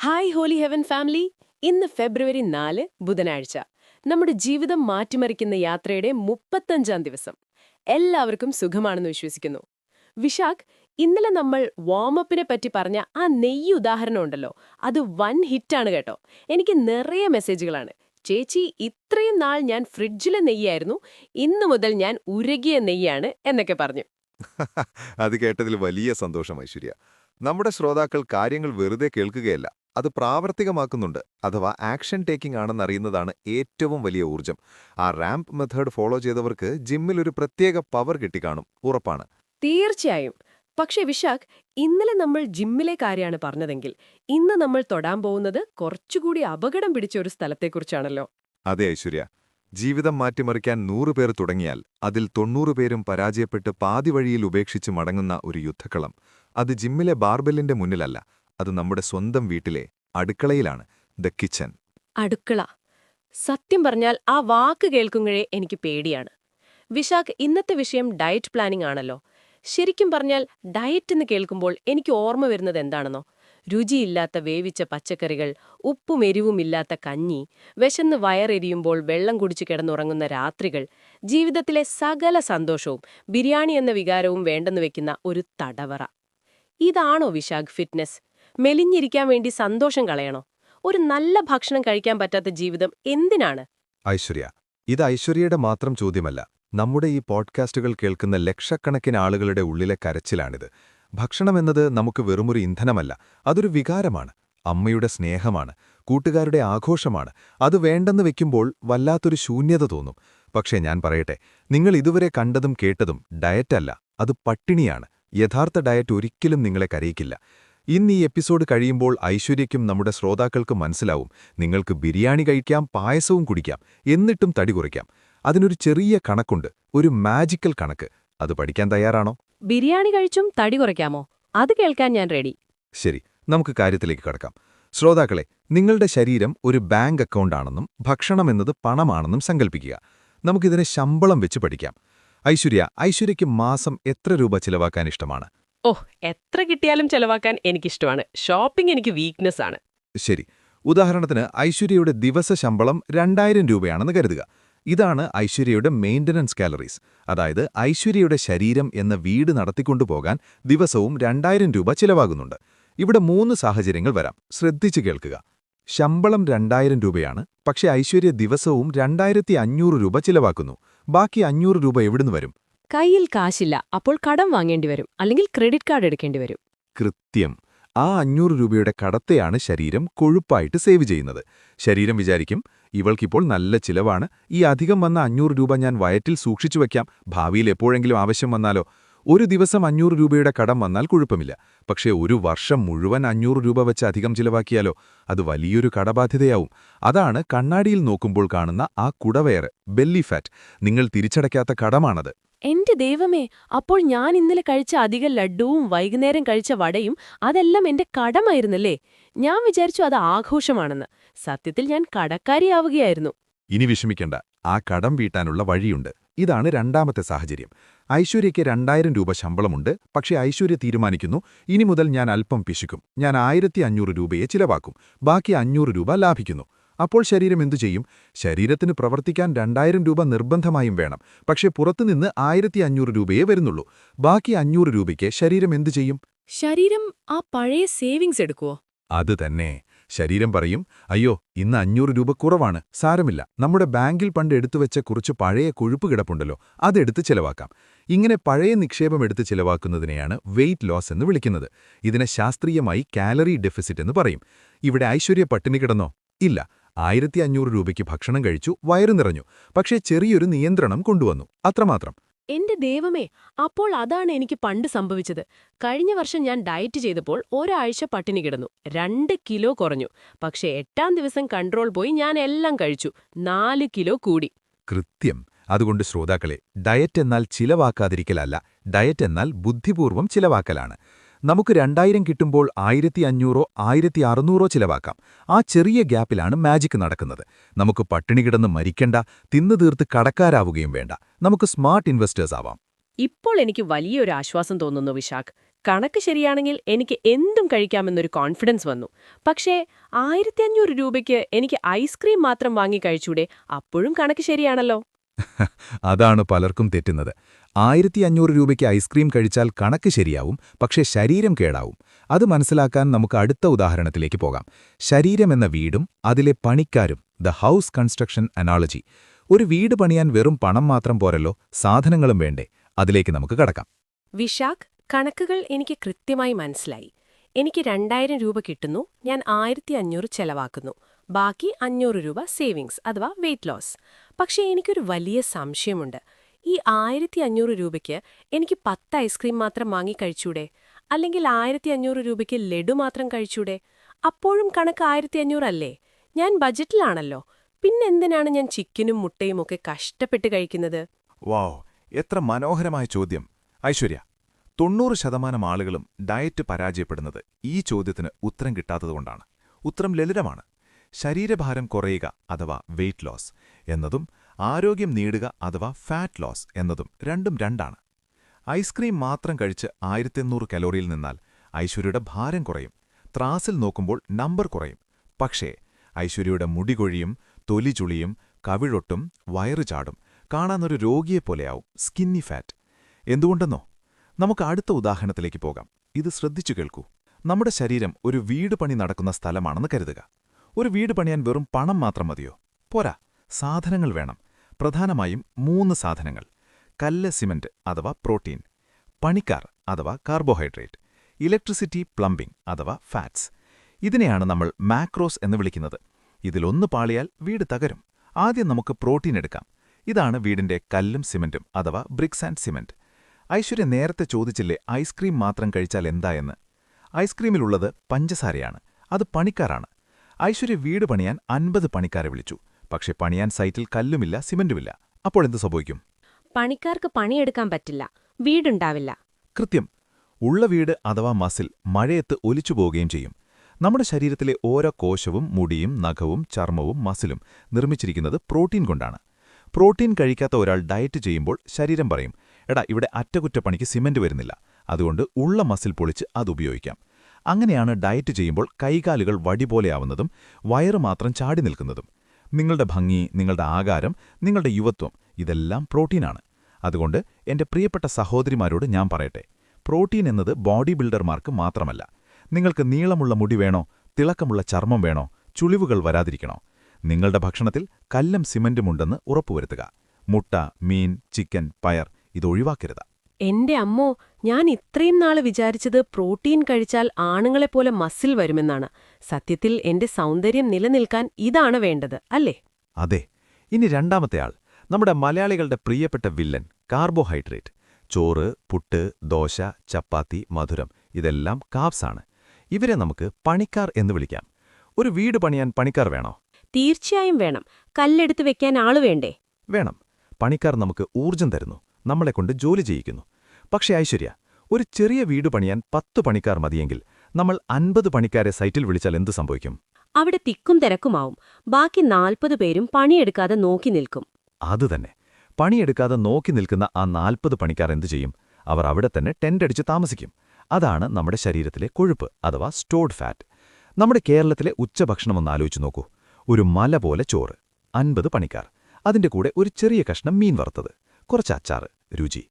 Hi Holi heaven family ഇന്ന് ഫെബ്രുവരി നാല് ബുധനാഴ്ച. നമ്മുടെ ജീവിതം മാറ്റിമറിക്കുന്ന യാത്രയുടെ മുപ്പത്തഞ്ചാം ദിവസം. എല്ലാവർക്കും സുഖമാണെന്ന് വിശ്വസിക്കുന്നു. വിശാഖ് ഇന്നലെ നമ്മൾ വാമപ്പിനെ പറ്റി പറഞ്ഞ ആ നെയ്യ് ഉദാഹരണം ഉണ്ടല്ലോ അത് വൻ ഹിറ്റാണ് കേട്ടോ. എനിക്ക് നിറയെ മെസ്സേജുകളാണ് ചേച്ചി ഇത്രയും നാൾ ഞാൻ ഫ്രിഡ്ജിലെ നെയ്യായിരുന്നു ഇന്നു മുതൽ ഞാൻ ഉരുകിയ നെയ്യാണ് എന്നൊക്കെ പറഞ്ഞു. അത് കേട്ടതിൽ വലിയ സന്തോഷം ഐശ്വര്യ. നമ്മുടെ ശ്രോതാക്കൾ കാര്യങ്ങൾ വെറുതെ കേൾക്കുകയല്ല. അത് പ്രാവർത്തികമാക്കുന്നുണ്ട് അഥവാ ആക്ഷൻ ടേക്കിംഗ് ആണെന്നറിയുന്നതാണ് ഏറ്റവും വലിയ ഊർജം ആ റാമ്പ് മെത്തേഡ് ഫോളോ ചെയ്തവർക്ക് ജിമ്മിൽ ഒരു പ്രത്യേക പവർ കിട്ടിക്കാണും. ഉറപ്പാണ്. തീർച്ചയായും. പക്ഷേ വിശാഖ് ഇന്നലെ നമ്മൾ ജിമ്മിലെ കാര്യമാണ് പറഞ്ഞതെങ്കിൽ ഇന്ന് നമ്മൾ തൊടാൻ പോകുന്നത് കുറച്ചുകൂടി അപകടം പിടിച്ച ഒരു സ്ഥലത്തെക്കുറിച്ചാണല്ലോ. അതെ ഐശ്വര്യ. ജീവിതം മാറ്റിമറിക്കാൻ നൂറുപേർ തുടങ്ങിയാൽ അതിൽ തൊണ്ണൂറ് പേരും പരാജയപ്പെട്ട് പാതിവഴിയിൽ ഉപേക്ഷിച്ച് മടങ്ങുന്ന ഒരു യുദ്ധക്കളം. അത് ജിമ്മിലെ ബാർബെല്ലിന്റെ മുന്നിലല്ല അത് നമ്മുടെ സ്വന്തം വീട്ടിലെ അടുക്കളയിലാണ് ദ കിച്ചൻ. അടുക്കള. സത്യം പറഞ്ഞാൽ ആ വാക്ക് കേൾക്കുമ്പോഴേ എനിക്ക് പേടിയാണ്. വിശാഖ് ഇന്നത്തെ വിഷയം ഡയറ്റ് പ്ലാനിംഗ് ആണല്ലോ. ശരിക്കും പറഞ്ഞാൽ ഡയറ്റ് എന്ന് കേൾക്കുമ്പോൾ എനിക്ക് ഓർമ്മ വരുന്നത് എന്താണെന്നോ? രുചിയില്ലാത്ത വേവിച്ച പച്ചക്കറികൾ ഉപ്പും എരിവുമില്ലാത്ത കഞ്ഞി വിശന്ന് വയറെരിയുമ്പോൾ വെള്ളം കുടിച്ചു കിടന്നുറങ്ങുന്ന രാത്രികൾ ജീവിതത്തിലെ സകല സന്തോഷവും ബിരിയാണി എന്ന വികാരവും വേണ്ടെന്ന് വെക്കുന്ന ഒരു തടവറ. ഇതാണോ വിശാഖ് ഫിറ്റ്നസ് മെലിഞ്ഞിരിക്കാൻ വേണ്ടി സന്തോഷം കളയണോ? ഒരു നല്ല ഭക്ഷണം കഴിക്കാൻ പറ്റാത്ത ജീവിതം എന്തിനാണ്? ഐശ്വര്യ ഇത് ഐശ്വര്യയുടെ മാത്രം ചോദ്യമല്ല. നമ്മുടെ ഈ പോഡ്കാസ്റ്റുകൾ കേൾക്കുന്ന ലക്ഷക്കണക്കിന് ആളുകളുടെ ഉള്ളിലെ കരച്ചിലാണിത്. ഭക്ഷണമെന്നത് നമുക്ക് വെറുമൊരു ഇന്ധനമല്ല അതൊരു വികാരമാണ്. അമ്മയുടെ സ്നേഹമാണ് കൂട്ടുകാരുടെ ആഘോഷമാണ്. അത് വേണ്ടെന്ന് വെക്കുമ്പോൾ വല്ലാത്തൊരു ശൂന്യത തോന്നും. പക്ഷേ ഞാൻ പറയട്ടെ നിങ്ങൾ ഇതുവരെ കണ്ടതും കേട്ടതും ഡയറ്റല്ല അത് പട്ടിണിയാണ്. യഥാർത്ഥ ഡയറ്റ് ഒരിക്കലും നിങ്ങളെ കരയിക്കില്ല. ഇന്ന് ഈ എപ്പിസോഡ് കഴിയുമ്പോൾ ഐശ്വര്യയ്ക്കും നമ്മുടെ ശ്രോതാക്കൾക്കും മനസ്സിലാവും. നിങ്ങൾക്ക് ബിരിയാണി കഴിക്കാം പായസവും കുടിക്കാം എന്നിട്ടും തടി കുറയ്ക്കാം. അതിനൊരു ചെറിയ കണക്കുണ്ട് ഒരു മാജിക്കൽ കണക്ക്. അത് പഠിക്കാൻ തയ്യാറാണോ? ബിരിയാണി കഴിച്ചും തടി കുറയ്ക്കാമോ? അത് കേൾക്കാൻ ഞാൻ റെഡി ശരി നമുക്ക് കാര്യത്തിലേക്ക് കടക്കാം. ശ്രോതാക്കളെ നിങ്ങളുടെ ശരീരം ഒരു ബാങ്ക് അക്കൗണ്ടാണെന്നും ഭക്ഷണം എന്നത് പണമാണെന്നും സങ്കല്പിക്കുക നമുക്കിതിനെ ശമ്പളം വെച്ച് പഠിക്കാം. ഐശ്വര്യ ഐശ്വര്യയ്ക്ക് മാസം എത്ര രൂപ ചിലവാക്കാൻ ഇഷ്ടമാണ്? ഓ എത്ര കിട്ടിയാലും ചെലവാക്കാൻ എനിക്കിഷ്ടമാണ്. ഷോപ്പിംഗ് എനിക്ക് വീക്ക്നെസ് ആണ്. ശരി. ഉദാഹരണത്തിന് ഐശ്വര്യയുടെ ദിവസ ശമ്പളം രണ്ടായിരം രൂപയാണെന്ന് കരുതുക. ഇതാണ് ഐശ്വര്യയുടെ മെയിന്റനൻസ് കാലറീസ് അതായത് ഐശ്വര്യയുടെ ശരീരം എന്ന വീട് നടത്തിക്കൊണ്ടുപോകാൻ ദിവസവും രണ്ടായിരം രൂപ ചിലവാകുന്നുണ്ട്. ഇവിടെ മൂന്ന് സാഹചര്യങ്ങൾ വരാം. ശ്രദ്ധിച്ചു കേൾക്കുക. ശമ്പളം രണ്ടായിരം രൂപയാണ്. പക്ഷേ ഐശ്വര്യ ദിവസവും രണ്ടായിരത്തി അഞ്ഞൂറ് രൂപ ചിലവാക്കുന്നു. ബാക്കി അഞ്ഞൂറ് രൂപ എവിടുന്ന് വരും? കയ്യിൽ കാശില്ല അപ്പോൾ കടം വാങ്ങേണ്ടി വരും അല്ലെങ്കിൽ ക്രെഡിറ്റ് കാർഡ് എടുക്കേണ്ടി വരും. കൃത്യം. ആ അഞ്ഞൂറ് രൂപയുടെ കടത്തെയാണ് ശരീരം കൊഴുപ്പായിട്ട് സേവ് ചെയ്യുന്നത്. ശരീരം വിചാരിക്കും ഇവൾക്കിപ്പോൾ നല്ല ചിലവാണ്. ഈ അധികം വന്ന അഞ്ഞൂറ് രൂപ ഞാൻ വയറ്റിൽ സൂക്ഷിച്ചു വയ്ക്കാം. ഭാവിയിൽ എപ്പോഴെങ്കിലും ആവശ്യം വന്നാലോ. ഒരു ദിവസം അഞ്ഞൂറ് രൂപയുടെ കടം വന്നാൽ കുഴപ്പമില്ല. പക്ഷേ ഒരു വർഷം മുഴുവൻ അഞ്ഞൂറ് രൂപ വെച്ച് അധികം ചിലവാക്കിയാലോ അത് വലിയൊരു കടബാധ്യതയാവും. അതാണ് കണ്ണാടിയിൽ നോക്കുമ്പോൾ കാണുന്ന ആ കുടവയറ് ബെല്ലി ഫാറ്റ്. നിങ്ങൾ തിരിച്ചടയ്ക്കാത്ത കടമാണത്. എന്റെ ദൈവമേ അപ്പോൾ ഞാൻ ഇന്നലെ കഴിച്ച അധിക ലഡ്ഡുവും വൈകുന്നേരം കഴിച്ച വടയും അതെല്ലാം എന്റെ കടമായിരുന്നല്ലേ? ഞാൻ വിചാരിച്ചു അത് ആഘോഷമാണെന്ന്. സത്യത്തിൽ ഞാൻ കടക്കാരിയാവുകയായിരുന്നു. ഇനി വിഷമിക്കണ്ട. ആ കടം വീട്ടാനുള്ള വഴിയുണ്ട്. ഇതാണ് രണ്ടാമത്തെ സാഹചര്യം. ഐശ്വര്യയ്ക്ക് രണ്ടായിരം രൂപ ശമ്പളമുണ്ട്. പക്ഷേ ഐശ്വര്യ തീരുമാനിക്കുന്നു. ഇനി മുതൽ ഞാൻ അല്പം പിശുക്കും. ഞാൻ ആയിരത്തി രൂപയെ ചിലവാക്കും. ബാക്കി അഞ്ഞൂറ് രൂപ ലാഭിക്കുന്നു. അപ്പോൾ ശരീരം എന്തു ചെയ്യും? ശരീരത്തിന് പ്രവർത്തിക്കാൻ രണ്ടായിരം രൂപ നിർബന്ധമായും വേണം. പക്ഷേ പുറത്തുനിന്ന് ആയിരത്തി അഞ്ഞൂറ് രൂപയേ വരുന്നുള്ളൂ. ബാക്കി അഞ്ഞൂറ് രൂപയ്ക്ക് ശരീരം എന്തു ചെയ്യും? ശരീരം ആ പഴയ സേവിങ്സ് എടുക്കുവോ? അത് തന്നെ. ശരീരം പറയും അയ്യോ ഇന്ന് അഞ്ഞൂറ് രൂപ കുറവാണ്. സാരമില്ല. നമ്മുടെ ബാങ്കിൽ പണ്ട് എടുത്തുവെച്ച കുറച്ച് പഴയ കൊഴുപ്പ് കിടപ്പുണ്ടല്ലോ. അതെടുത്ത് ചെലവാക്കാം. ഇങ്ങനെ പഴയ നിക്ഷേപം എടുത്ത് ചെലവാക്കുന്നതിനെയാണ് വെയ്റ്റ് ലോസ് എന്ന് വിളിക്കുന്നത്. ഇതിനെ ശാസ്ത്രീയമായി കാലറി ഡെഫിസിറ്റ് എന്ന് പറയും. ഇവിടെ ഐശ്വര്യ പട്ടിണി കിടന്നോ? ഇല്ല. ആയിരത്തി അഞ്ഞൂറ് രൂപയ്ക്ക് ഭക്ഷണം കഴിച്ചു വയറു നിറഞ്ഞു. പക്ഷേ ചെറിയൊരു നിയന്ത്രണം കൊണ്ടുവന്നു. അത്രമാത്രം. എന്റെ ദൈവമേ അപ്പോൾ അതാണ് എനിക്ക് പണ്ട് സംഭവിച്ചത്. കഴിഞ്ഞ വർഷം ഞാൻ ഡയറ്റ് ചെയ്തപ്പോൾ ഒരാഴ്ച പട്ടിണി കിടന്നു. രണ്ട് കിലോ കുറഞ്ഞു. പക്ഷേ എട്ടാം ദിവസം കൺട്രോൾ പോയി ഞാൻ എല്ലാം കഴിച്ചു. നാല് കിലോ കൂടി. കൃത്യം. അതുകൊണ്ട് ശ്രോതാക്കളെ ഡയറ്റ് എന്നാൽ ചിലവാക്കാതിരിക്കലല്ല. ഡയറ്റ് എന്നാൽ ബുദ്ധിപൂർവം ചിലവാക്കലാണ്. നമുക്ക് രണ്ടായിരം കിട്ടുമ്പോൾ ആയിരത്തി അഞ്ഞൂറോ ആയിരത്തി അറുന്നൂറോ ചിലവാക്കാം. ആ ചെറിയ ഗ്യാപ്പിലാണ് മാജിക് നടക്കുന്നത്. നമുക്ക് പട്ടിണി കിടന്ന് മരിക്കണ്ട തിന്നു തീർത്ത് കടക്കാരാവുകയും വേണ്ട. നമുക്ക് സ്മാർട്ട് ഇൻവെസ്റ്റേഴ്സ് ആവാം. ഇപ്പോൾ എനിക്ക് വലിയൊരു ആശ്വാസം തോന്നുന്നു വിശാഖ്. കണക്ക് ശരിയാണെങ്കിൽ എനിക്ക് എന്തും കഴിക്കാമെന്നൊരു കോൺഫിഡൻസ് വന്നു. പക്ഷേ ആയിരത്തി അഞ്ഞൂറ് രൂപയ്ക്ക് എനിക്ക് ഐസ്ക്രീം മാത്രം വാങ്ങി കഴിച്ചൂടെ അപ്പോഴും കണക്ക് ശരിയാണല്ലോ. അതാണ് പലർക്കും തെറ്റുന്നത്. ആയിരത്തി അഞ്ഞൂറ് രൂപയ്ക്ക് ഐസ്ക്രീം കഴിച്ചാൽ കണക്ക് ശരിയാവും പക്ഷേ ശരീരം കേടാവും. അത് മനസ്സിലാക്കാൻ നമുക്ക് അടുത്ത ഉദാഹരണത്തിലേക്ക് പോകാം. ശരീരം എന്ന വീടും അതിലെ പണിക്കാരും ദ ഹൗസ് കൺസ്ട്രക്ഷൻ അനാളജി. ഒരു വീട് പണിയാൻ വെറും പണം മാത്രം പോരല്ലോ സാധനങ്ങളും വേണ്ടേ? അതിലേക്ക് നമുക്ക് കടക്കാം. വിശാഖ് കണക്കുകൾ എനിക്ക് കൃത്യമായി മനസ്സിലായി. എനിക്ക് രണ്ടായിരം രൂപ കിട്ടുന്നു ഞാൻ ആയിരത്തി ചെലവാക്കുന്നു. ബാക്കി അഞ്ഞൂറ് രൂപ സേവിങ്സ് അഥവാ വെയിറ്റ് ലോസ് പക്ഷേ എനിക്കൊരു വലിയ സംശയമുണ്ട്. ഈ ആയിരത്തി അഞ്ഞൂറ് രൂപയ്ക്ക് എനിക്ക് പത്ത് ഐസ്ക്രീം മാത്രം വാങ്ങി കഴിച്ചൂടെ? അല്ലെങ്കിൽ ആയിരത്തി അഞ്ഞൂറ് രൂപയ്ക്ക് ലഡു മാത്രം കഴിച്ചൂടെ? അപ്പോഴും കണക്ക് ആയിരത്തി അഞ്ഞൂറല്ലേ ഞാൻ ബജറ്റിലാണല്ലോ. പിന്നെന്തിനാണ് ഞാൻ ചിക്കനും മുട്ടയും ഒക്കെ കഷ്ടപ്പെട്ട് കഴിക്കുന്നത്? വാവ് എത്ര മനോഹരമായ ചോദ്യം. ഐശ്വര്യ തൊണ്ണൂറ് ശതമാനം ആളുകളും ഡയറ്റ് പരാജയപ്പെടുന്നത് ഈ ചോദ്യത്തിന് ഉത്തരം കിട്ടാത്തതുകൊണ്ടാണ്. ഉത്തരം ലളിതമാണ്. ശരീരഭാരം കുറയുക അഥവാ വെയ്റ്റ് ലോസ് എന്നതും ആരോഗ്യം നേടുക അഥവാ ഫാറ്റ് ലോസ് എന്നതും രണ്ടും രണ്ടാണ്. ഐസ്ക്രീം മാത്രം കഴിച്ച് ആയിരത്തെണ്ണൂറ് കലോറിയിൽ നിന്നാൽ ഐശ്വര്യയുടെ ഭാരം കുറയും. ത്രാസിൽ നോക്കുമ്പോൾ നമ്പർ കുറയും. പക്ഷേ ഐശ്വര്യയുടെ മുടികൊഴിയും തൊലി ചുളിയും കവിഴൊട്ടും വയറു ചാടും കാണാനൊരു രോഗിയെപ്പോലെയാവും സ്കിന്നി ഫാറ്റ് എന്തുകൊണ്ടെന്നോ? നമുക്ക് അടുത്ത ഉദാഹരണത്തിലേക്ക് പോകാം. ഇത് ശ്രദ്ധിച്ചു കേൾക്കൂ. നമ്മുടെ ശരീരം ഒരു വീട് പണി നടക്കുന്ന സ്ഥലമാണെന്ന് കരുതുക. ഒരു വീട് പണിയാൻ വെറും പണം മാത്രം മതിയോ? പോരാ സാധനങ്ങൾ വേണം. പ്രധാനമായും മൂന്ന് സാധനങ്ങൾ. കല്ല് സിമന്റ് അഥവാ പ്രോട്ടീൻ. പണിക്കാർ അഥവാ കാർബോഹൈഡ്രേറ്റ്. ഇലക്ട്രിസിറ്റി പ്ലംബിംഗ് അഥവാ ഫാറ്റ്സ്. ഇതിനെയാണ് നമ്മൾ മാക്രോസ് എന്ന് വിളിക്കുന്നത്. ഇതിലൊന്ന് പാളിയാൽ വീട് തകരും. ആദ്യം നമുക്ക് പ്രോട്ടീൻ എടുക്കാം. ഇതാണ് വീടിന്റെ കല്ലും സിമന്റും അഥവാ ബ്രിക്സ് ആൻഡ് സിമന്റ്. ഐശ്വര്യ നേരത്തെ ചോദിച്ചില്ലേ ഐസ്ക്രീം മാത്രം കഴിച്ചാൽ എന്താ എന്ന്? ഐസ്ക്രീമിലുള്ളത് പഞ്ചസാരയാണ്. അത് പണിക്കാരാണ്. ഐശ്വര്യ വീട് പണിയാൻ അൻപത് പണിക്കാരെ വിളിച്ചു. പക്ഷെ പണിയാൻ സൈറ്റിൽ കല്ലുമില്ല സിമന്റുമില്ല. അപ്പോൾ എന്ത് സംഭവിക്കും? പണിക്കാർക്ക് പണിയെടുക്കാൻ പറ്റില്ല. വീടുണ്ടാവില്ല. കൃത്യം. ഉള്ള വീട് അഥവാ മസിൽ മഴയത്ത് ഒലിച്ചു പോവുകയും ചെയ്യും. നമ്മുടെ ശരീരത്തിലെ ഓരോ കോശവും മുടിയും നഖവും ചർമ്മവും മസിലും നിർമ്മിച്ചിരിക്കുന്നത് പ്രോട്ടീൻ കൊണ്ടാണ്. പ്രോട്ടീൻ കഴിക്കാത്ത ഒരാൾ ഡയറ്റ് ചെയ്യുമ്പോൾ ശരീരം പറയും എടാ ഇവിടെ അറ്റകുറ്റപ്പണിക്ക് സിമന്റ് വരുന്നില്ല. അതുകൊണ്ട് ഉള്ള മസിൽ പൊളിച്ച് അത് ഉപയോഗിക്കാം. അങ്ങനെയാണ് ഡയറ്റ് ചെയ്യുമ്പോൾ കൈകാലുകൾ വടി പോലെയാവുന്നതും വയറ് മാത്രം ചാടി നിൽക്കുന്നതും. നിങ്ങളുടെ ഭംഗി നിങ്ങളുടെ ആകാരം നിങ്ങളുടെ യുവത്വം ഇതെല്ലാം പ്രോട്ടീനാണ്. അതുകൊണ്ട് എന്റെ പ്രിയപ്പെട്ട സഹോദരിമാരോട് ഞാൻ പറയട്ടെ പ്രോട്ടീൻ എന്നത് ബോഡി ബിൽഡർമാർക്ക് മാത്രമല്ല. നിങ്ങൾക്ക് നീളമുള്ള മുടി വേണോ തിളക്കമുള്ള ചർമ്മം വേണോ ചുളിവുകൾ വരാതിരിക്കണോ? നിങ്ങളുടെ ഭക്ഷണത്തിൽ കല്ലും സിമന്റുമുണ്ടെന്ന് ഉറപ്പുവരുത്തുക. മുട്ട മീൻ ചിക്കൻ പയർ ഇത് ഒഴിവാക്കരുത്. എന്റെ അമ്മോ ഞാൻ ഇത്രയും നാൾ വിചാരിച്ചത് പ്രോട്ടീൻ കഴിച്ചാൽ ആണുങ്ങളെപ്പോലെ മസിൽ വരുമെന്നാണ്. സത്യത്തിൽ എന്റെ സൗന്ദര്യം നിലനിൽക്കാൻ ഇതാണ് വേണ്ടത് അല്ലേ? അതെ. ഇനി രണ്ടാമത്തെ ആൾ. നമ്മുടെ മലയാളികളുടെ പ്രിയപ്പെട്ട വില്ലൻ കാർബോഹൈഡ്രേറ്റ്. ചോറ് പുട്ട് ദോശ ചപ്പാത്തി മധുരം ഇതെല്ലാം കാപ്സാണ് ഇവരെ നമുക്ക് പണിക്കാർ എന്ന് വിളിക്കാം. ഒരു വീട് പണിയാൻ പണിക്കാർ വേണോ? തീർച്ചയായും വേണം. കല്ലെടുത്ത് വെക്കാൻ ആൾ വേണ്ടേ? വേണം. പണിക്കാർ നമുക്ക് ഊർജം തരുന്നു. നമ്മളെക്കൊണ്ട് ജോലി ചെയ്യിക്കുന്നു. പക്ഷേ ഐശ്വര്യ ഒരു ചെറിയ വീട് പണിയാൻ പത്ത് പണിക്കാർ മതിയെങ്കിൽ നമ്മൾ അൻപത് പണിക്കാരെ സൈറ്റിൽ വിളിച്ചാൽ എന്ത് സംഭവിക്കും? അവിടെ തിക്കും തിരക്കുമാവും. ബാക്കി നാൽപ്പത് പേരും പണിയെടുക്കാതെ നോക്കി നിൽക്കും. അതുതന്നെ പണിയെടുക്കാതെ നോക്കി നിൽക്കുന്ന ആ നാൽപ്പത് പണിക്കാർ എന്തു ചെയ്യും? അവർ അവിടെ തന്നെ ടെന്റടിച്ച് താമസിക്കും. അതാണ് നമ്മുടെ ശരീരത്തിലെ കൊഴുപ്പ് അഥവാ സ്റ്റോർഡ് ഫാറ്റ്. നമ്മുടെ കേരളത്തിലെ ഉച്ചഭക്ഷണം ആലോചിച്ച് നോക്കൂ. ഒരു മല പോലെ ചോറ്. അൻപത് പണിക്കാർ. അതിന്റെ കൂടെ ഒരു ചെറിയ കഷ്ണം മീൻ വറുത്തത്. കുറച്ച് അച്ചാറ് രുചി.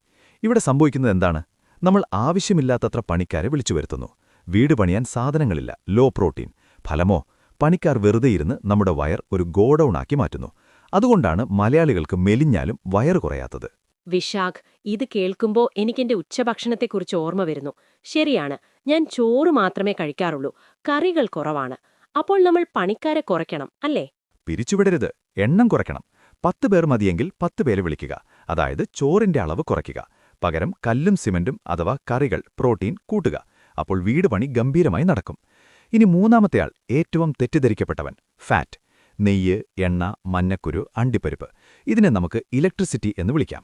ഇവിടെ സംഭവിക്കുന്നത് എന്താണ്? നമ്മൾ ആവശ്യമില്ലാത്തത്ര പണിക്കാരെ വിളിച്ചു വരുത്തുന്നു. വീട് പണിയാൻ സാധനങ്ങളില്ല ലോ പ്രോട്ടീൻ ഫലമോ പണിക്കാർ വെറുതെ ഇരുന്ന് നമ്മുടെ വയർ ഒരു ഗോഡൌണാക്കി മാറ്റുന്നു. അതുകൊണ്ടാണ് മലയാളികൾക്ക് മെലിഞ്ഞാലും വയർ കുറയാത്തത്. വിശാഖ് ഇത് കേൾക്കുമ്പോൾ എനിക്കെന്റെ ഉച്ചഭക്ഷണത്തെക്കുറിച്ച് ഓർമ്മ വരുന്നു. ശരിയാണ് ഞാൻ ചോറ് മാത്രമേ കഴിക്കാറുള്ളൂ. കറികൾ കുറവാണ്. അപ്പോൾ നമ്മൾ പണിക്കാരെ കുറയ്ക്കണം അല്ലേ? പിരിച്ചുവിടരുത്. എണ്ണം കുറയ്ക്കണം. പത്ത് പേർ മതിയെങ്കിൽ പത്ത് പേരെ വിളിക്കുക. അതായത് ചോറിന്റെ അളവ് കുറയ്ക്കുക. പകരം കല്ലും സിമന്റും അഥവാ കറികൾ പ്രോട്ടീൻ കൂട്ടുക. അപ്പോൾ വീട് പണി ഗംഭീരമായി നടക്കും. ഇനി മൂന്നാമത്തെയാൾ ഏറ്റവും തെറ്റിദ്ധരിക്കപ്പെട്ടവൻ ഫാറ്റ് നെയ്യ് എണ്ണ മഞ്ഞക്കുരു അണ്ടിപ്പരിപ്പ്. ഇതിനെ നമുക്ക് ഇലക്ട്രിസിറ്റി എന്ന് വിളിക്കാം.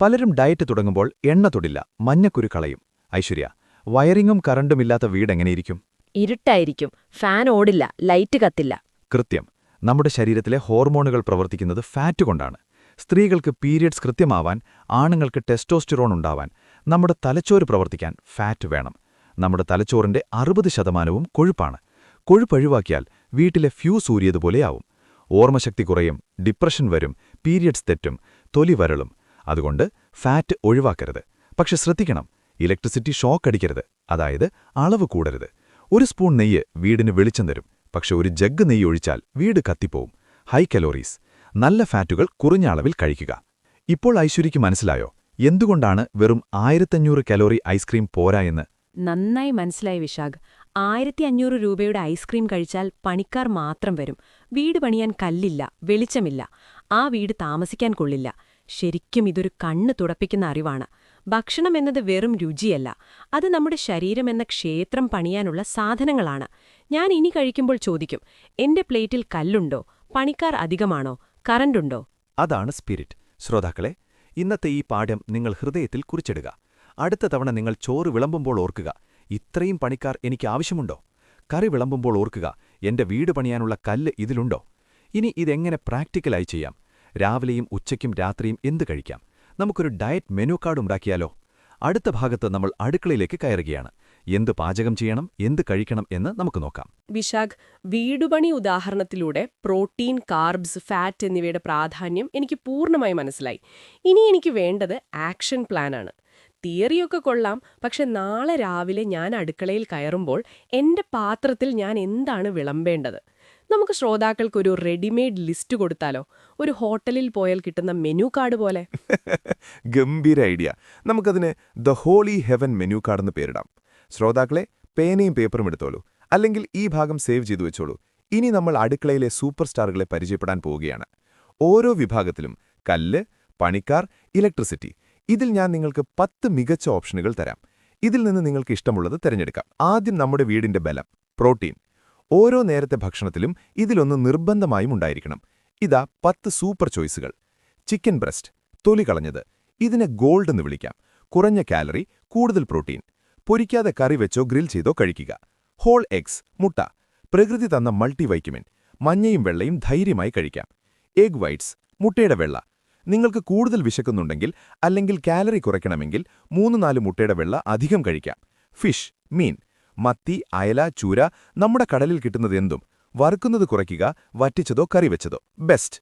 പലരും ഡയറ്റ് തുടങ്ങുമ്പോൾ എണ്ണ തൊടില്ല മഞ്ഞക്കുരു കളയും. ഐശ്വര്യ വയറിങ്ങും കറണ്ടുമില്ലാത്ത വീടെങ്ങനെയിരിക്കും ഇരുട്ടായിരിക്കും. ഫാൻ ഓടില്ല ലൈറ്റ് കത്തില്ല. കൃത്യം. നമ്മുടെ ശരീരത്തിലെ ഹോർമോണുകൾ പ്രവർത്തിക്കുന്നത് ഫാറ്റ് കൊണ്ടാണ്. സ്ത്രീകൾക്ക് പീരിയഡ്സ് കൃത്യമാവാൻ ആണുങ്ങൾക്ക് ടെസ്റ്റോസ്റ്റിറോൺ ഉണ്ടാവാൻ നമ്മുടെ തലച്ചോറ് പ്രവർത്തിക്കാൻ ഫാറ്റ് വേണം. നമ്മുടെ തലച്ചോറിന്റെ അറുപത് ശതമാനവും കൊഴുപ്പാണ്. കൊഴുപ്പഴിവാക്കിയാൽ വീട്ടിലെ ഫ്യൂസ് ഊരിയതുപോലെയാവും ഓർമ്മശക്തി കുറയും ഡിപ്രഷൻ വരും പീരിയഡ്സ് തെറ്റും തൊലി വരളും. അതുകൊണ്ട് ഫാറ്റ് ഒഴിവാക്കരുത്. പക്ഷെ ശ്രദ്ധിക്കണം ഇലക്ട്രിസിറ്റി ഷോക്ക് അടിക്കരുത്. അതായത് അളവ് കൂടരുത്. ഒരു സ്പൂൺ നെയ്യ് വീടിന് വെളിച്ചം തരും. പക്ഷെ ഒരു ജഗ് നെയ്യ് ഒഴിച്ചാൽ വീട് കത്തിപ്പോവും. High calories. നല്ല ഫാറ്റുകൾ കുറഞ്ഞ അളവിൽ കഴിക്കുക. ഇപ്പോൾ ഐശ്വര്യയ്ക്ക് മനസ്സിലായോ? എന്തുകൊണ്ടാണ് വെറും ആയിരത്തഞ്ഞൂറ് കലോറി ഐസ്ക്രീം പോരാ എന്ന്? നന്നായി മനസ്സിലായി വിശാഖ്. ആയിരത്തി അഞ്ഞൂറ് രൂപയുടെ ഐസ്ക്രീം കഴിച്ചാൽ പണിക്കാർ മാത്രം വരും. വീട് പണിയാൻ കല്ലില്ല വെളിച്ചമില്ല. ആ വീട് താമസിക്കാൻ കൊള്ളില്ല. ശരിക്കും ഇതൊരു കണ്ണ് തുടപ്പിക്കുന്ന അറിവാണ്. ഭക്ഷണം എന്നത് വെറും രുചിയല്ല. അത് നമ്മുടെ ശരീരം എന്ന ക്ഷേത്രം പണിയാനുള്ള സാധനങ്ങളാണ്. ഞാൻ ഇനി കഴിക്കുമ്പോൾ ചോദിക്കും എന്റെ പ്ലേറ്റിൽ കല്ലുണ്ടോ? പണിക്കാർ അധികമാണോ? കറണ്ടുണ്ടോ അതാണ് സ്പിരിറ്റ്. ശ്രോതാക്കളെ ഇന്നത്തെ ഈ പാഠം നിങ്ങൾ ഹൃദയത്തിൽ കുറിച്ചിടുക. അടുത്ത തവണ നിങ്ങൾ ചോറ് വിളമ്പുമ്പോൾ ഓർക്കുക ഇത്രയും പണിക്കാർ എനിക്ക് ആവശ്യമുണ്ടോ? കറി വിളമ്പുമ്പോൾ ഓർക്കുക എന്റെ വീട് പണിയാനുള്ള കല്ല് ഇതിലുണ്ടോ? ഇനി ഇതെങ്ങനെ പ്രാക്ടിക്കലായി ചെയ്യാം? രാവിലെയും ഉച്ചയ്ക്കും രാത്രിയും എന്ത് കഴിക്കാം? നമുക്കൊരു ഡയറ്റ് മെനു കാർഡ് ഉണ്ടാക്കിയാലോ? അടുത്ത ഭാഗത്ത് നമ്മൾ അടുക്കളയിലേക്ക് കയറുകയാണ്. എന്ത് പാചകം ചെയ്യണം എന്ത് കഴിക്കണം എന്ന് നമുക്ക് നോക്കാം. വിശാഖ് വീടുപണി ഉദാഹരണത്തിലൂടെ പ്രോട്ടീൻ കാർബ്സ് ഫാറ്റ് എന്നിവയുടെ പ്രാധാന്യം എനിക്ക് പൂർണമായി മനസ്സിലായി. ഇനി എനിക്ക് വേണ്ടത് ആക്ഷൻ പ്ലാനാണ് തിയറിയൊക്കെ കൊള്ളാം പക്ഷെ നാളെ രാവിലെ ഞാൻ അടുക്കളയിൽ കയറുമ്പോൾ എന്റെ പാത്രത്തിൽ ഞാൻ എന്താണ് വിളമ്പേണ്ടത്? നമുക്ക് ശ്രോതാക്കൾക്ക് ഒരു റെഡിമെയ്ഡ് ലിസ്റ്റ് കൊടുത്താലോ? ഒരു ഹോട്ടലിൽ പോയാൽ കിട്ടുന്ന മെനു കാർഡ് പോലെ. ഗംഭീര ഐഡിയ. നമുക്കതിന് the holy heaven menu card എന്ന് പേരിടാം. ശ്രോതാക്കളെ പേനയും പേപ്പറും എടുത്തോളൂ. അല്ലെങ്കിൽ ഈ ഭാഗം സേവ് ചെയ്തു വെച്ചോളൂ. ഇനി നമ്മൾ അടുക്കളയിലെ സൂപ്പർ സ്റ്റാറുകളെ പരിചയപ്പെടാൻ പോവുകയാണ്. ഓരോ വിഭാഗത്തിലും കല്ല് പണിക്കാർ ഇലക്ട്രിസിറ്റി. ഇതിൽ ഞാൻ നിങ്ങൾക്ക് പത്ത് മികച്ച ഓപ്ഷനുകൾ തരാം. ഇതിൽ നിന്ന് നിങ്ങൾക്ക് ഇഷ്ടമുള്ളത് തിരഞ്ഞെടുക്കാം. ആദ്യം നമ്മുടെ വീടിന്റെ ബലം പ്രോട്ടീൻ. ഓരോ നേരത്തെ ഭക്ഷണത്തിലും ഇതിലൊന്ന് നിർബന്ധമായും ഉണ്ടായിരിക്കണം. ഇതാ പത്ത് സൂപ്പർ ചോയ്സുകൾ. ചിക്കൻ ബ്രസ്റ്റ് തൊലി കളഞ്ഞത്. ഇതിനെ ഗോൾഡ് എന്ന് വിളിക്കാം. കുറഞ്ഞ കാലറി കൂടുതൽ പ്രോട്ടീൻ. പൊരിക്കാതെ കറി വെച്ചോ ഗ്രിൽ ചെയ്തോ കഴിക്കുക. ഹോൾ എഗ്സ് മുട്ട. പ്രകൃതി തന്ന മൾട്ടിവൈറ്റമിൻ മഞ്ഞയും വെള്ളയും ധൈര്യമായി കഴിക്കാം. എഗ് വൈറ്റ്സ് മുട്ടയുടെ വെള്ള. നിങ്ങൾക്ക് കൂടുതൽ വിശക്കുന്നുണ്ടെങ്കിൽ അല്ലെങ്കിൽ കാലറി കുറയ്ക്കണമെങ്കിൽ മൂന്ന് നാല് മുട്ടയുടെ വെള്ള അധികം കഴിക്കാം. ഫിഷ് മീൻ. മത്തി അയല ചൂര നമ്മുടെ കടലിൽ കിട്ടുന്നത് എന്തും? വറുക്കുന്നത് കുറയ്ക്കുക വറ്റിച്ചതോ കറി വെച്ചതോ. ബെസ്റ്റ്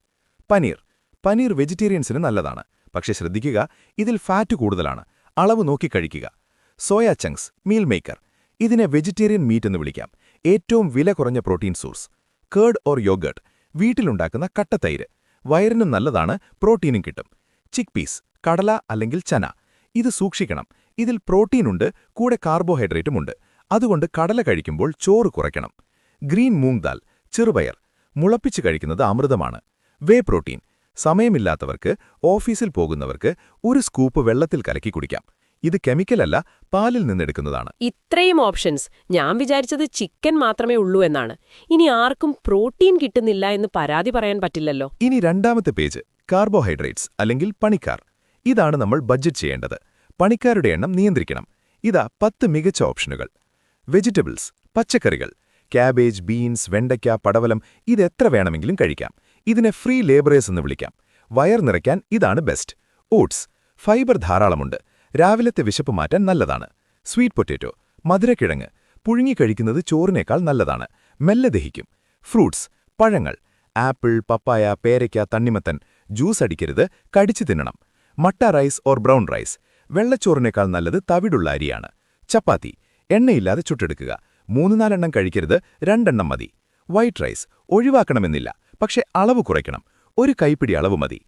പനീർ. പനീർ വെജിറ്റേറിയൻസിന് നല്ലതാണ്. പക്ഷെ ശ്രദ്ധിക്കുക ഇതിൽ ഫാറ്റ് കൂടുതലാണ്. അളവ് നോക്കി കഴിക്കുക. Soya chunks meal maker. ഇതിനെ വെജിറ്റേറിയൻ മീറ്റ് എന്ന് വിളിക്കാം. ഏറ്റവും വില കുറഞ്ഞ protein source. Curd or yogurt. വീട്ടിലുണ്ടാക്കുന്ന കട്ടത്തൈര്. വയറിനും നല്ലതാണ് പ്രോട്ടീനും കിട്ടും. ചിക്ക് പീസ് കടല അല്ലെങ്കിൽ ചന. ഇത് സൂക്ഷിക്കണം. ഇതിൽ പ്രോട്ടീനുണ്ട് കൂടെ കാർബോഹൈഡ്രേറ്റുമുണ്ട് അതുകൊണ്ട് കടല കഴിക്കുമ്പോൾ ചോറ് കുറയ്ക്കണം. ഗ്രീൻ മൂങ് ദാൽ ചെറുപയർ. മുളപ്പിച്ച് കഴിക്കുന്നത് അമൃതമാണ്. വേ പ്രോട്ടീൻ. സമയമില്ലാത്തവർക്ക് ഓഫീസിൽ പോകുന്നവർക്ക് ഒരു സ്കൂപ്പ് വെള്ളത്തിൽ കലക്കി കുടിക്കാം. ഇത് കെമിക്കലല്ല പാലിൽ നിന്നെടുക്കുന്നതാണ്. ഇത്രയും ഓപ്ഷൻസ്. ഞാൻ വിചാരിച്ചത് ചിക്കൻ മാത്രമേ ഉള്ളൂ എന്നാണ്. ഇനി ആർക്കും പ്രോട്ടീൻ കിട്ടുന്നില്ല എന്ന് പരാതി പറയാൻ പറ്റില്ലല്ലോ. ഇനി രണ്ടാമത്തെ പേജ് കാർബോഹൈഡ്രേറ്റ്സ് അല്ലെങ്കിൽ പണിക്കാർ. ഇതാണ് നമ്മൾ ബഡ്ജറ്റ് ചെയ്യേണ്ടത്. പണിക്കാരുടെ എണ്ണം നിയന്ത്രിക്കണം. ഇതാ പത്ത് മികച്ച ഓപ്ഷനുകൾ. വെജിറ്റബിൾസ് പച്ചക്കറികൾ ക്യാബേജ് ബീൻസ് വെണ്ടയ്ക്ക പടവലം ഇത് എത്ര വേണമെങ്കിലും കഴിക്കാം. ഇതിനെ ഫ്രീ ലേബറേഴ്സ് എന്ന് വിളിക്കാം. വയർ നിറയ്ക്കാൻ ഇതാണ് ബെസ്റ്റ്. ഓട്സ് ഫൈബർ ധാരാളമുണ്ട്. രാവിലത്തെ വിശപ്പ് മാറ്റാൻ നല്ലതാണ്. സ്വീറ്റ് പൊറ്റേറ്റോ മധുരക്കിഴങ്ങ് പുഴുങ്ങിക്കഴിക്കുന്നത് ചോറിനേക്കാൾ നല്ലതാണ്. മെല്ലെ ദഹിക്കും. ഫ്രൂട്ട്സ് പഴങ്ങൾ ആപ്പിൾ പപ്പായ പേരയ്ക്ക തണ്ണിമത്തൻ ജ്യൂസ് അടിക്കരുത് കടിച്ചു തിന്നണം. Matta rice or brown rice വെള്ളച്ചോറിനേക്കാൾ നല്ലത് തവിടുള്ള അരിയാണ്. ചപ്പാത്തി എണ്ണയില്ലാതെ ചുട്ടെടുക്കുക. മൂന്ന് നാലെണ്ണം കഴിക്കരുത് രണ്ടെണ്ണം മതി. വൈറ്റ് റൈസ് ഒഴിവാക്കണമെന്നില്ല പക്ഷെ അളവ് കുറയ്ക്കണം. ഒരു കൈപ്പിടി അളവ് മതി.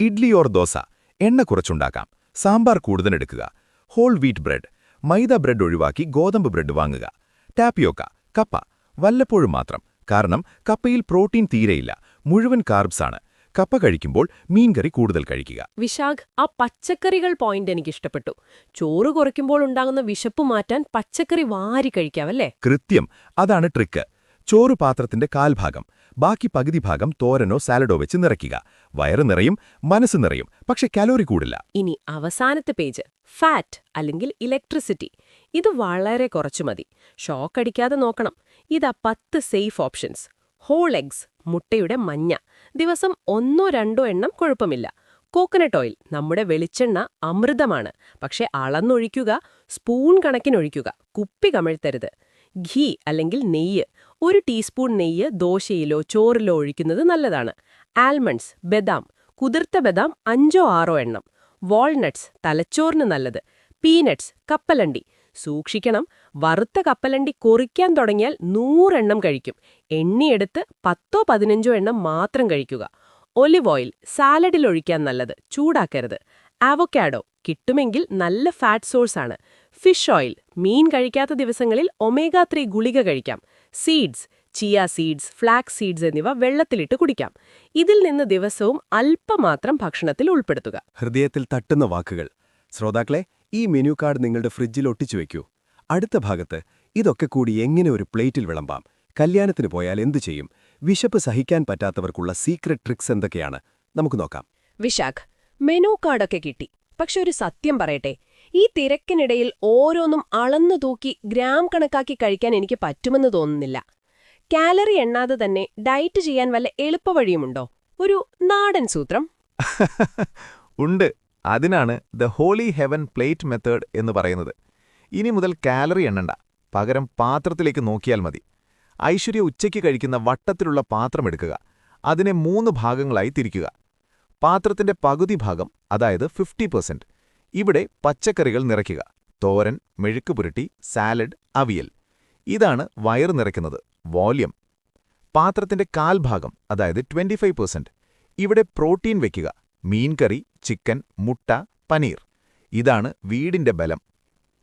ഇഡ്ലി ഓർ ദോശ എണ്ണ കുറച്ചുണ്ടാക്കാം. സാമ്പാർ കൂടുതൽ എടുക്കുക. Whole wheat bread maida bread ഒഴിവാക്കി ഗോതമ്പ് ബ്രെഡ് വാങ്ങുക. ടാപ്പിയോക്ക കപ്പ വല്ലപ്പോഴും മാത്രം. കാരണം കപ്പയിൽ പ്രോട്ടീൻ തീരെയില്ല. മുഴുവൻ കാർബ്സാണ് കപ്പ കഴിക്കുമ്പോൾ മീൻകറി കൂടുതൽ കഴിക്കുക. വിശാഖ് ആ പച്ചക്കറികൾ പോയിന്റ് എനിക്ക് ഇഷ്ടപ്പെട്ടു. ചോറ് കുറയ്ക്കുമ്പോൾ ഉണ്ടാകുന്ന വിശപ്പ് മാറ്റാൻ പച്ചക്കറി വാരി കഴിക്കാവല്ലേ കൃത്യം. അതാണ് ട്രിക്ക് ചോറ് പാത്രത്തിന്റെ കാൽഭാഗം. ബാക്കി പകുതി ഭാഗം തോരനോ സാലഡോ വെച്ച് നിറയ്ക്കുക. വയറ് നിറയും മനസ്സ് നിറയും. പക്ഷെ കാലോറി കൂടില്ല. ഇനി അവസാനത്തെ പേജ്. ഫാറ്റ് അല്ലെങ്കിൽ ഇലക്ട്രിസിറ്റി. ഇത് വളരെ കുറച്ചു മതി. ഷോക്ക് അടിക്കാതെ നോക്കണം. ഇതാ പത്ത് സേഫ് ഓപ്ഷൻസ്. ഹോൾ എഗ്സ് മുട്ടയുടെ മഞ്ഞ. ദിവസം ഒന്നോ രണ്ടോ എണ്ണം കുഴപ്പമില്ല. കോക്കനട്ട് ഓയിൽ നമ്മുടെ വെളിച്ചെണ്ണ അമൃതമാണ്. പക്ഷെ അളന്നൊഴിക്കുക സ്പൂൺ കണക്കിനൊഴിക്കുക. കുപ്പി കമഴ്ത്തരുത്. ഘീ അല്ലെങ്കിൽ നെയ്യ്. ഒരു ടീസ്പൂൺ നെയ്യ് ദോശയിലോ ചോറിലോ ഒഴിക്കുന്നത് നല്ലതാണ്. ആൽമണ്ട്സ് ബദാം കുതിർത്ത ബദാം അഞ്ചോ ആറോ എണ്ണം. വാൾനട്ട്സ് തലച്ചോറിന് നല്ലത്. പീനട്ട്സ് കപ്പലണ്ടി. സൂക്ഷിക്കണം വറുത്ത കപ്പലണ്ടി കൊറിക്കാൻ തുടങ്ങിയാൽ നൂറെണ്ണം കഴിക്കും. എണ്ണിയെടുത്ത് പത്തോ പതിനഞ്ചോ എണ്ണം മാത്രം കഴിക്കുക. ഒലിവ് ഓയിൽ സാലഡിൽ ഒഴിക്കാൻ നല്ലത്. ചൂടാക്കരുത്. ആവോക്കാഡോ കിട്ടുമെങ്കിൽ നല്ല ഫാറ്റ് സോഴ്സ് ആണ്. ഫിഷ് ഓയിൽ മീൻ കഴിക്കാത്ത ദിവസങ്ങളിൽ ഒമേഗ ത്രീ ഗുളിക കഴിക്കാം. Seeds chia seeds flax seeds എന്നിവ വെള്ളത്തിലിട്ട് കുടിക്കാം. ഇതിൽ നിന്ന് ദിവസവും അല്പമാത്രം ഭക്ഷണത്തിൽ ഉൾപ്പെടുത്തുക. ഹൃദയത്തിൽ തട്ടുന്ന വാക്കുകൾ. ശ്രോതാക്കളെ ഈ മെനു കാർഡ് നിങ്ങളുടെ ഫ്രിഡ്ജിൽ ഒട്ടിച്ചു വയ്ക്കൂ അടുത്ത ഭാഗത്ത് ഇതൊക്കെ കൂടി എങ്ങനെ ഒരു പ്ലേറ്റിൽ വിളമ്പാം? കല്യാണത്തിന് പോയാൽ എന്തു ചെയ്യും? വിശപ്പ് സഹിക്കാൻ പറ്റാത്തവർക്കുള്ള സീക്രട്ട് ട്രിക്സ് എന്തൊക്കെയാണ്? നമുക്ക് നോക്കാം. വിശാഖ് മെനു കാർഡൊക്കെ കിട്ടി. പക്ഷെ ഒരു സത്യം പറയട്ടെ. ഈ തിരക്കിനിടയിൽ ഓരോന്നും അളന്നു തൂക്കി ഗ്രാം കണക്കാക്കി കഴിക്കാൻ എനിക്ക് പറ്റുമെന്ന് തോന്നുന്നില്ല. കാലറി എണ്ണാതെ തന്നെ ഡയറ്റ് ചെയ്യാൻ വല്ല എളുപ്പവഴിയുമുണ്ടോ ഒരു നാടൻ സൂത്രം. ഉണ്ട്. അതിനാണ് the holy heaven plate method എന്ന് പറയുന്നത്. ഇനി മുതൽ കാലറി എണ്ണണ്ട. പകരം പാത്രത്തിലേക്ക് നോക്കിയാൽ മതി. ഐശ്വര്യ ഉച്ചയ്ക്ക് കഴിക്കുന്ന വട്ടത്തിലുള്ള പാത്രം എടുക്കുക. അതിനെ മൂന്ന് ഭാഗങ്ങളായി തിരിക്കുക. പാത്രത്തിന്റെ പകുതി ഭാഗം അതായത് ഫിഫ്റ്റി പെർസെന്റ് ഇവിടെ പച്ചക്കറികൾ നിറയ്ക്കുക. തോരൻ മെഴുക്ക് പുരട്ടി സാലഡ് അവിയൽ. ഇതാണ് വയറ് നിറയ്ക്കുന്നത്. വോള്യം. പാത്രത്തിന്റെ കാൽഭാഗം അതായത് ട്വന്റി ഫൈവ് പെർസെന്റ്. ഇവിടെ പ്രോട്ടീൻ വയ്ക്കുക മീൻകറി ചിക്കൻ മുട്ട പനീർ. ഇതാണ് വീടിന്റെ ബലം.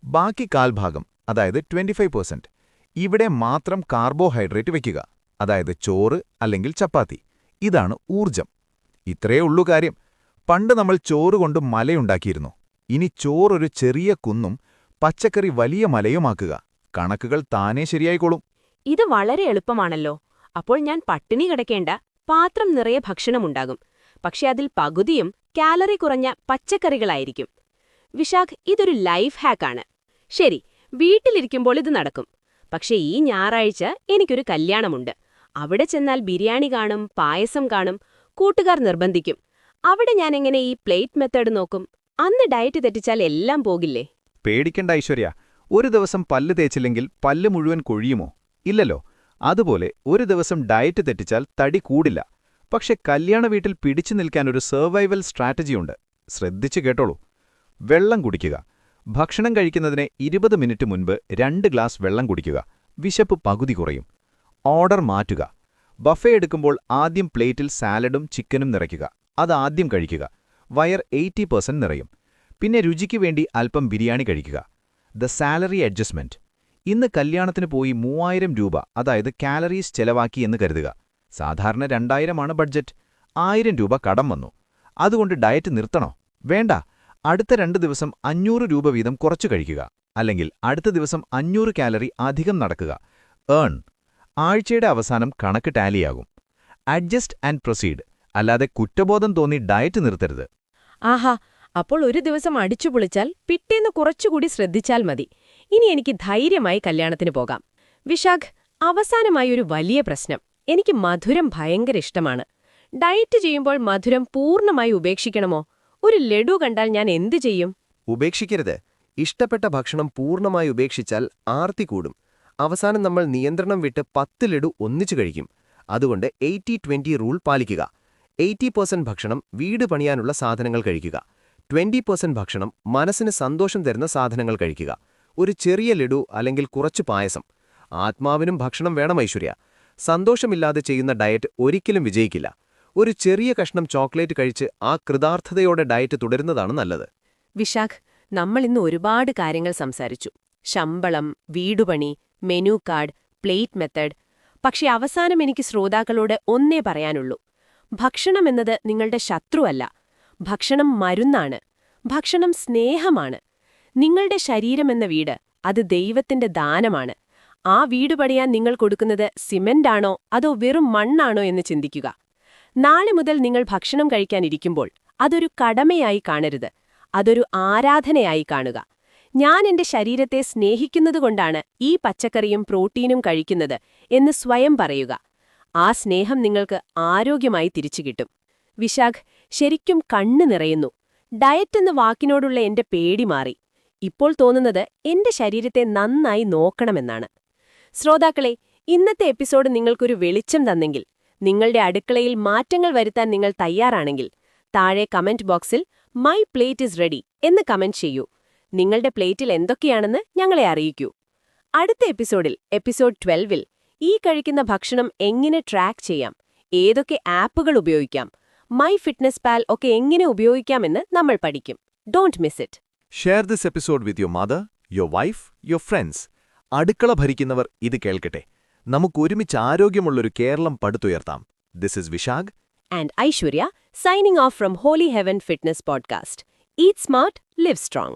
ബാക്കി കാൽഭാഗം അതായത് ട്വന്റി ഫൈവ് പെർസെന്റ്. ഇവിടെ മാത്രം കാർബോഹൈഡ്രേറ്റ് വയ്ക്കുക അതായത് ചോറ് അല്ലെങ്കിൽ ചപ്പാത്തി. ഇതാണ് ഊർജം ഇത്രയേ ഉള്ളൂ കാര്യം. പണ്ട് നമ്മൾ ചോറ് കൊണ്ട് മലയുണ്ടാക്കിയിരുന്നു. ഇനി ചോറൊരു ചെറിയ കുന്നും പച്ചക്കറി വലിയ മലയുമാക്കുക. കണക്കുകൾ താനേ ശരിയായിക്കോളും. ഇത് വളരെ എളുപ്പമാണല്ലോ. അപ്പോൾ ഞാൻ പട്ടിണി കിടക്കേണ്ട പാത്രം നിറയെ ഭക്ഷണമുണ്ടാകും പക്ഷെ അതിൽ പകുതിയും കാലറി കുറഞ്ഞ പച്ചക്കറികളായിരിക്കും. വിശാഖ് ഇതൊരു ലൈഫ് ഹാക്കാണ് ശരി വീട്ടിലിരിക്കുമ്പോൾ ഇത് നടക്കും. പക്ഷേ ഈ ഞായറാഴ്ച എനിക്കൊരു കല്യാണമുണ്ട്. അവിടെ ചെന്നാൽ ബിരിയാണി കാണും പായസം കാണും കൂട്ടുകാർ നിർബന്ധിക്കും. അവിടെ ഞാൻ എങ്ങനെ ഈ പ്ലേറ്റ് മെത്തേഡ് നോക്കും? അന്ന് ഡയറ്റ് തെറ്റിച്ചാൽ എല്ലാം പോകില്ലേ? പേടിക്കണ്ട ഐശ്വര്യ. ഒരു ദിവസം പല്ല് തേച്ചില്ലെങ്കിൽ പല്ല് മുഴുവൻ കൊഴിയുമോ? ഇല്ലല്ലോ. അതുപോലെ ഒരു ദിവസം ഡയറ്റ് തെറ്റിച്ചാൽ തടി കൂടില്ല. പക്ഷെ കല്യാണ വീട്ടിൽ പിടിച്ചു നിൽക്കാൻ ഒരു സർവൈവൽ സ്ട്രാറ്റജിയുണ്ട് ശ്രദ്ധിച്ചു കേട്ടോളൂ. വെള്ളം കുടിക്കുക. ഭക്ഷണം കഴിക്കുന്നതിന് ഇരുപത് മിനിറ്റ് മുൻപ് രണ്ട് ഗ്ലാസ് വെള്ളം കുടിക്കുക. വിശപ്പ് പകുതി കുറയും. ഓർഡർ മാറ്റുക. ബഫേ എടുക്കുമ്പോൾ ആദ്യം പ്ലേറ്റിൽ സാലഡും ചിക്കനും നിറയ്ക്കുക. അത് ആദ്യം കഴിക്കുക. വയർ എയ്റ്റി നിറയും. പിന്നെ രുചിക്ക് വേണ്ടി അല്പം ബിരിയാണി കഴിക്കുക. The salary adjustment. ഇന്ന് കല്യാണത്തിന് പോയി മൂവായിരം രൂപ അതായത് കാലറീസ് ചെലവാക്കി എന്ന് കരുതുക. സാധാരണ രണ്ടായിരമാണ് ബഡ്ജറ്റ്. ആയിരം രൂപ കടം വന്നു. അതുകൊണ്ട് ഡയറ്റ് നിർത്തണോ? വേണ്ട. അടുത്ത രണ്ട് ദിവസം അഞ്ഞൂറ് രൂപ വീതം കുറച്ചു കഴിക്കുക. അല്ലെങ്കിൽ അടുത്ത ദിവസം അഞ്ഞൂറ് കാലറി അധികം നടക്കുക. ഏൺ. ആഴ്ചയുടെ അവസാനം കണക്ക് ടാലിയാകും. Adjust and proceed. അല്ലാതെ കുറ്റബോധം തോന്നി ഡയറ്റ് നിർത്തരുത്. ആഹാ. അപ്പോൾ ഒരു ദിവസം അടിച്ചു പൊളിച്ചാൽ പിറ്റേന്ന് കുറച്ചുകൂടി ശ്രദ്ധിച്ചാൽ മതി. ഇനി എനിക്ക് ധൈര്യമായി കല്യാണത്തിന് പോകാം. വിശാഖ് അവസാനമായി ഒരു വലിയ പ്രശ്നം. എനിക്ക് മധുരം ഭയങ്കര ഇഷ്ടമാണ്. ഡയറ്റ് ചെയ്യുമ്പോൾ മധുരം പൂർണമായി ഉപേക്ഷിക്കണമോ? ഒരു ലഡു കണ്ടാൽ ഞാൻ എന്തു ചെയ്യും? ഉപേക്ഷിക്കരുത്. ഇഷ്ടപ്പെട്ട ഭക്ഷണം പൂർണമായി ഉപേക്ഷിച്ചാൽ ആർത്തി കൂടും. അവസാനം നമ്മൾ നിയന്ത്രണം വിട്ട് പത്ത് ലഡു ഒന്നിച്ചു കഴിക്കും. അതുകൊണ്ട് എയ്റ്റി ട്വന്റി റൂൾ പാലിക്കുക. എയ്റ്റി പെർസെന്റ് ഭക്ഷണം വീട് പണിയാനുള്ള സാധനങ്ങൾ കഴിക്കുക. ട്വന്റി പെർസെന്റ് ഭക്ഷണം മനസ്സിന് സന്തോഷം തരുന്ന സാധനങ്ങൾ കഴിക്കുക. ഒരു ചെറിയ ലഡു അല്ലെങ്കിൽ കുറച്ച് പായസം. ആത്മാവിനും ഭക്ഷണം വേണം ഐശ്വര്യ. സന്തോഷമില്ലാതെ ചെയ്യുന്ന ഡയറ്റ് ഒരിക്കലും വിജയിക്കില്ല. ഒരു ചെറിയ കഷ്ണം ചോക്ലേറ്റ് കഴിച്ച് ആ കൃതാർത്ഥതയോടെ ഡയറ്റ് തുടരുന്നതാണ് നല്ലത്. വിശാഖ് നമ്മൾ ഇന്ന് ഒരുപാട് കാര്യങ്ങൾ സംസാരിച്ചു. ശമ്പളം വീടുപണി മെനു കാർഡ് പ്ലേറ്റ് മെത്തേഡ്. പക്ഷെ അവസാനം എനിക്ക് ശ്രോതാക്കളോട് ഒന്നേ പറയാനുള്ളൂ. ഭക്ഷണം എന്നത് നിങ്ങളുടെ ശത്രുവല്ല. ഭക്ഷണം മരുന്നാണ്. ഭക്ഷണം സ്നേഹമാണ്. നിങ്ങളുടെ ശരീരമെന്ന വീട് അത് ദൈവത്തിന്റെ ദാനമാണ്. ആ വീട് പണിയാൻ നിങ്ങൾ കൊടുക്കുന്നത് സിമെന്റാണോ അതോ വെറും മണ്ണാണോ എന്ന് ചിന്തിക്കുക. നാളെ മുതൽ നിങ്ങൾ ഭക്ഷണം കഴിക്കാനിരിക്കുമ്പോൾ അതൊരു കടമയായി കാണരുത്. അതൊരു ആരാധനയായി കാണുക. ഞാൻ എന്റെ ശരീരത്തെ സ്നേഹിക്കുന്നതുകൊണ്ടാണ് ഈ പച്ചക്കറിയും പ്രോട്ടീനും കഴിക്കുന്നത് എന്ന് സ്വയം പറയുക. ആ സ്നേഹം നിങ്ങൾക്ക് ആരോഗ്യമായി തിരിച്ചു കിട്ടും. വിശാഖ് ശരിക്കും കണ്ണു നിറയുന്നു. ഡയറ്റ് എന്ന വാക്കിനോടുള്ള എന്റെ പേടി മാറി. ഇപ്പോൾ തോന്നുന്നത് എന്റെ ശരീരത്തെ നന്നായി നോക്കണമെന്നാണ്. ശ്രോതാക്കളെ ഇന്നത്തെ എപ്പിസോഡ് നിങ്ങൾക്കൊരു വെളിച്ചം തന്നെങ്കിൽ നിങ്ങളുടെ അടുക്കളയിൽ മാറ്റങ്ങൾ വരുത്താൻ നിങ്ങൾ തയ്യാറാണെങ്കിൽ താഴെ കമന്റ് ബോക്സിൽ മൈ പ്ലേറ്റ് ഇസ് റെഡി എന്ന് കമന്റ് ചെയ്യൂ. നിങ്ങളുടെ പ്ലേറ്റിൽ എന്തൊക്കെയാണെന്ന് ഞങ്ങളെ അറിയിക്കൂ. അടുത്ത എപ്പിസോഡിൽ എപ്പിസോഡ് ട്വൽവിൽ ഈ കഴിക്കുന്ന ഭക്ഷണം എങ്ങനെ ട്രാക്ക് ചെയ്യാം? ഏതൊക്കെ ആപ്പുകൾ ഉപയോഗിക്കാം? മൈ ഫിറ്റ്നസ് പാൽ ഒക്കെ എങ്ങനെ ഉപയോഗിക്കാമെന്ന് നമ്മൾ പഠിക്കും. Don't miss it Share this episode with your mother your wife your friends അടുക്കള ഭരിക്കുന്നവർ ഇത് കേൾക്കട്ടെ നമുക്കൊരുമിച്ച് ആരോഗ്യമുള്ളൊരു Keralam പടുത്തുയർത്താം this is Vishakh and Aishwarya signing off from Holy Heaven Fitness Podcast. Eat smart, live strong.